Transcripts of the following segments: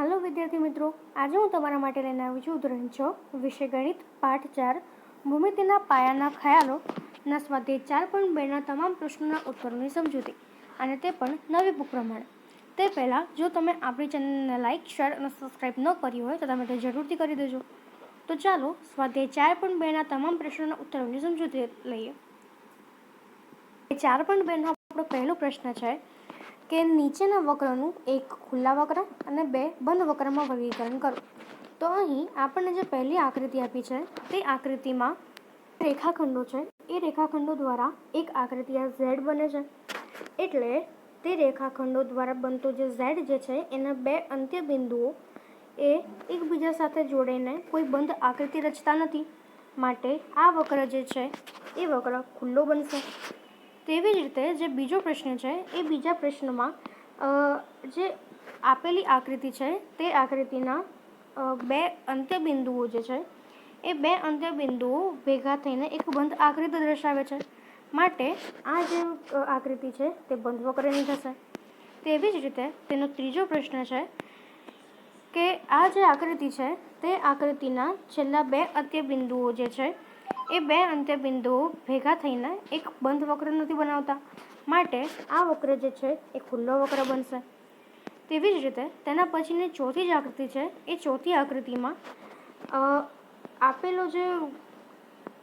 Hello વિદ્યાર્થી મિત્રો, આજે હું તમારા માટે લઈને આવી છું ઉદાહરણ છ, વિષય ગણિત, પાઠ ચાર, ભૂમિતિના પાયાના ખ્યાલોના સ્વાધ્યાય ચાર પોઈન્ટ બેના તમામ પ્રશ્નોના ઉત્તરોની સમજૂતી અને તે પણ નવી બુક પ્રમાણે. તે પહેલાં, જો તમે આપણી ચેનલને લાઇક શેર અને સબસ્ક્રાઇબ ન કરી હોય તો તમે તે જરૂરથી કરી દેજો. તો ચાલો, સ્વાધ્યાય ચાર પોઈન્ટ બેના તમામ પ્રશ્નોના ઉત્તરોની સમજૂતી લઈએ. ચાર પોઈન્ટ બેનો આપણો પહેલો પ્રશ્ન છે કે નીચેના વક્રનું એક ખુલ્લા વક્ર અને બે બંધ વક્રમાં વર્ગીકરણ કરો. તો અહીં આપણને જે પહેલી આકૃતિ આપી છે તે આકૃતિમાં રેખાખંડો છે. એ રેખાખંડો દ્વારા એક આકૃતિ આ ઝેડ બને છે. એટલે તે રેખાખંડો દ્વારા બનતો જે ઝેડ જે છે એના બે અંત્ય બિંદુઓ એ એકબીજા સાથે જોડીને કોઈ બંધ આકૃતિ રચતા નથી. માટે આ વક્ર જે છે એ વક્ર ખુલ્લો બનશે. તેવી જ રીતે જે બીજો પ્રશ્ન છે, એ બીજા પ્રશ્નમાં જે આપેલી આકૃતિ છે, તે આકૃતિના બે અંત્યબિંદુઓ જે છે, એ બે અંત્યબિંદુઓ ભેગા થઈને એક બંધ આકૃતિ દર્શાવે છે. માટે આ જે આકૃતિ છે, તે બંધ વક્રની થશે તેવી જ રીતે તેનો ત્રીજો પ્રશ્ન છે કે આ જે આકૃતિ છે, તે આકૃતિના છેલ્લા બે અંત્યબિંદુઓ જે છે એ બે અંત્યબિંદુઓ ભેગા થઈને એક બંધ વક્ર નથી બનાવતા. માટે આ વક્ર જે છે, એ ખુલ્લો વક્ર બનશે. તેવી જ રીતે તેના પછીની ચોથી જ આકૃતિ છે, એ ચોથી આકૃતિમાં આપેલો જે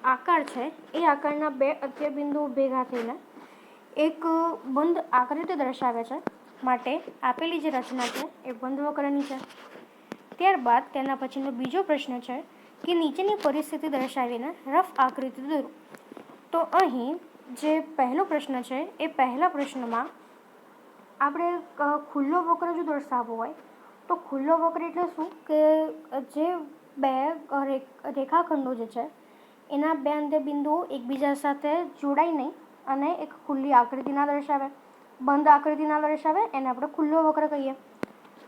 આકાર છે, એ આકારના બે અંત્યબિંદુઓ ભેગા થઈને એક બંધ આકૃતિ દર્શાવે છે. માટે આપેલી જે રચના છે, એ બંધ વક્રની છે. ત્યારબાદ તેના પછીનો બીજો પ્રશ્ન છે કે નીચેની પરિસ્થિતિ દર્શાવીને રફ આકૃતિ દોરો. તો અહીં જે પહેલો પ્રશ્ન છે, એ પહેલા પ્રશ્નમાં આપણે ખુલ્લો વક્ર જો દર્શાવવો હોય, તો ખુલ્લો વક્ર એટલે શું? કે જે બે રેખાખંડો જે છે, એના બે અંત્યબિંદુઓ એકબીજા સાથે જોડાઈ નહીં અને એક ખુલ્લી આકૃતિ ના દર્શાવે. બંધ આકૃતિ ના દર્શાવે, એને આપણે ખુલ્લો વક્ર કહીએ.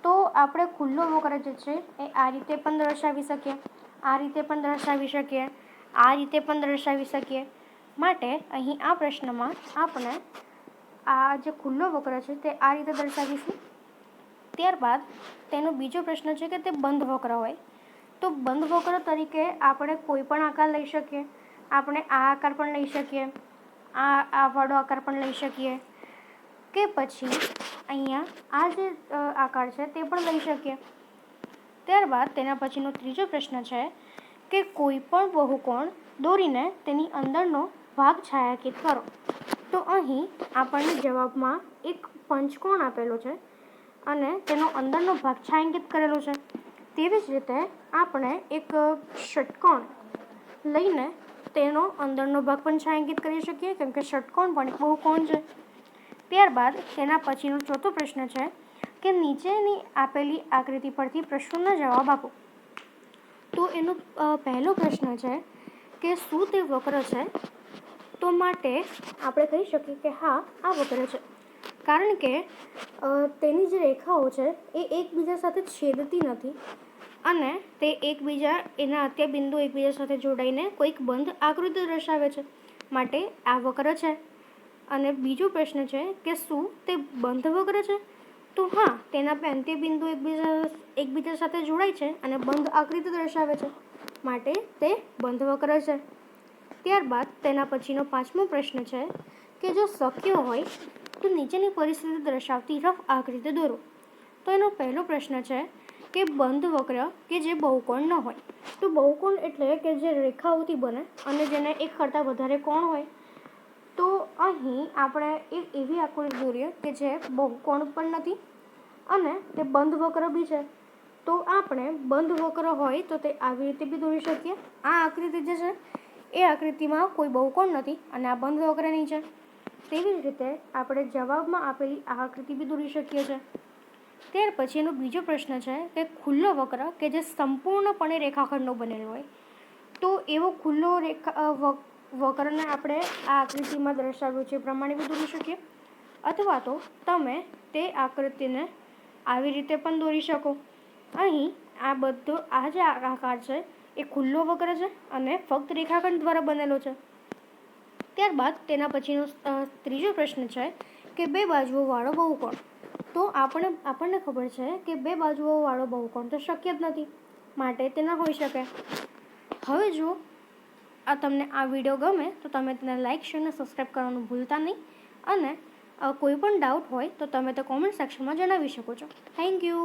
તો આપણે ખુલ્લો વક્ર જે છે એ આ રીતે પણ દર્શાવી શકીએ, આ રીતે પણ દર્શાવી શકીએ, આ રીતે પણ દર્શાવી શકીએ. માટે અહીં આ પ્રશ્નમાં આપણે આ જે ખુલ્લો વક્ર છે તે આ રીતે દર્શાવીશું. ત્યારબાદ તેનો બીજો પ્રશ્ન છે કે તે બંધ વક્ર હોય. તો બંધ વક્ર તરીકે આપણે કોઈ પણ આકાર લઈ શકીએ. આપણે આ આકાર પણ લઈ શકીએ, આ આ વાળો આકાર પણ લઈ શકીએ. કે પછી અહીંયા આ જે આકાર છે તે પણ લઈ શકીએ. ત્યારબાદ તેના પછીનો ત્રીજો પ્રશ્ન છે કે કોઈ પણ બહુકોણ દોરીને તેની અંદરનો ભાગ છાયાંકિત કરો. તો અહીં આપણને જવાબમાં એક પંચકોણ આપેલો છે અને તેનો અંદરનો ભાગ છાયાંકિત કરેલો છે. તેવી જ રીતે આપણે એક ષટકોણ લઈને તેનો અંદરનો ભાગ પણ છાયાંકિત કરી શકીએ, કેમ કે ષટકોણ પણ એક બહુકોણ છે. ત્યારબાદ તેના પછીનો ચોથો પ્રશ્ન છે કે નીચેની આપેલી આકૃતિ પરથી પ્રશ્નોના જવાબ આપો. તો એનો પહેલો પ્રશ્ન છે કે શું તે વક્ર છે? તો માટે આપણે કહી શકીએ કે હા, આ વક્ર છે. કારણ કે તેની જે રેખાઓ છે એ એકબીજા સાથે છેદતી નથી અને તે એકબીજા, એના અત્યબિંદુ એકબીજા સાથે જોડાઈને કોઈક બંધ આકૃતિ દર્શાવે છે. માટે આ વક્ર છે. અને બીજો પ્રશ્ન છે કે શું તે બંધ વગર છે? તો હા, તેના અંત્ય બિંદુ એકબીજા એકબીજા સાથે જોડાય છે અને બંધ આકૃતિ દર્શાવે છે. માટે તે બંધ વક્ર છે. ત્યારબાદ તેના પછીનો પાંચમો પ્રશ્ન છે કે જો શક્ય હોય તો નીચેની પરિસ્થિતિ દર્શાવતી રફ આકૃતિ દોરો. તો એનો પહેલો પ્રશ્ન છે કે બંધ વક્ર કે જે બહુકોણ ન હોય. તો બહુકોણ એટલે કે જે રેખાઓથી બને અને જેને એક કરતાં વધારે કોણ હોય. તો અહીં આપણે એક એવી આકૃતિ દોરીએ કે જે બહુકોણ પણ નથી અને તે બંધ વક્ર બી છે. તો આપણે બંધ વક્ર હોય તો તે આવી રીતે બી દોરી શકીએ. આ આકૃતિ જે છે, એ આકૃતિમાં કોઈ બહુકોણ નથી અને આ બંધ વક્રની છે તેવી જ રીતે આપણે જવાબમાં આપેલી આ આકૃતિ બી દોરી શકીએ છીએ ત્યાર પછી એનો બીજો પ્રશ્ન છે કે ખુલ્લો વક્ર કે જે સંપૂર્ણપણે રેખાખંડનો બનેલો હોય, તો એવો ખુલ્લો રેખા વક- વક્રને આપણે આ આકૃતિમાં દર્શાવ્યું છે. પ્રમાણે બી દોરી શકીએ. અથવા તો તમે તે આકૃતિને આવી રીતે પણ દોરી શકો. અહીં આ બધો, આ જે આકાર છે, એ ખુલ્લો વક્ર છે અને ફક્ત રેખાખંડ દ્વારા બનેલો છે. ત્યારબાદ તેના પછીનો ત્રીજો પ્રશ્ન છે કે બે બાજુઓ વાળો બહુકોણ. તો આપણે, આપણને ખબર છે કે બે બાજુઓવાળો બહુકોણ તો શક્ય જ નથી. માટે તે ન હોઈ શકે. હવે જો આ તમને આ વીડિયો ગમે તો તમે તેને લાઇક શેર અને સબસ્ક્રાઈબ કરવાનું ભૂલતા નહીં. અને કોઈ પણ ડાઉટ હોય તો તમે તે કોમેન્ટ સેક્શનમાં જણાવી શકો છો. Thank you